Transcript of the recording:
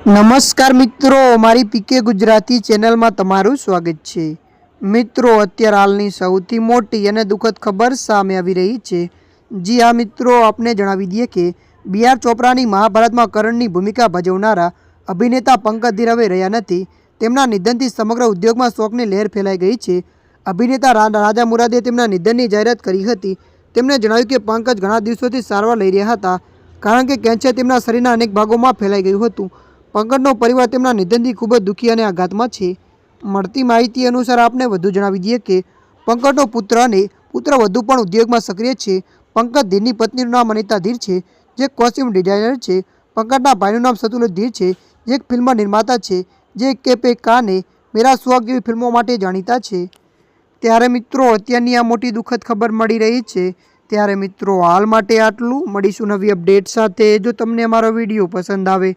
નમસ્કાર મિત્રો, મારી પીકે ગુજરાતી ચેનલમાં તમારું સ્વાગત છે. મિત્રો, અત્યારે હાલની સૌથી મોટી અને દુઃખદ ખબર સામે આવી રહી છે. જી હા મિત્રો, આપને જણાવી દઈએ કે બી આર ચોપરાની મહાભારતમાં કરણની ભૂમિકા ભજવનારા અભિનેતા પંકજ ધીરવે રહ્યા નથી. તેમના નિધનથી સમગ્ર ઉદ્યોગમાં શોકની લહેર ફેલાઈ ગઈ છે. અભિનેતા રાજા મુરાદે તેમના નિધનની જાહેરાત કરી હતી. તેમણે જણાવ્યું કે પંકજ ઘણા દિવસોથી સારવાર લઈ રહ્યા હતા, કારણ કે કેન્સર તેમના શરીરના અનેક ભાગોમાં ફેલાઈ ગયું હતું. પંકજનો પરિવાર તેમના નિધનથી ખૂબ જ દુઃખી અને આઘાતમાં છે. મળતી માહિતી અનુસાર આપને વધુ જણાવી દઈએ કે, પંકજનો પુત્ર અને પુત્ર વધુ પણ ઉદ્યોગમાં સક્રિય છે. પંકજ ધીરની પત્નીનું નામ અનિતા ધીર છે, જે કોસ્ટ્યુમ ડિઝાઇનર છે. પંકજના ભાઈનું નામ સતુલ ધીર છે, જે એક ફિલ્મ નિર્માતા છે, જે કે પે કાને મેરા સુહાગ જેવી ફિલ્મો માટે જાણીતા છે. ત્યારે મિત્રો, અત્યારની આ મોટી દુઃખદ ખબર મળી રહી છે. ત્યારે મિત્રો, હાલ માટે આટલું. મળીશું નવી અપડેટ સાથે. જો તમને અમારો વીડિયો પસંદ આવે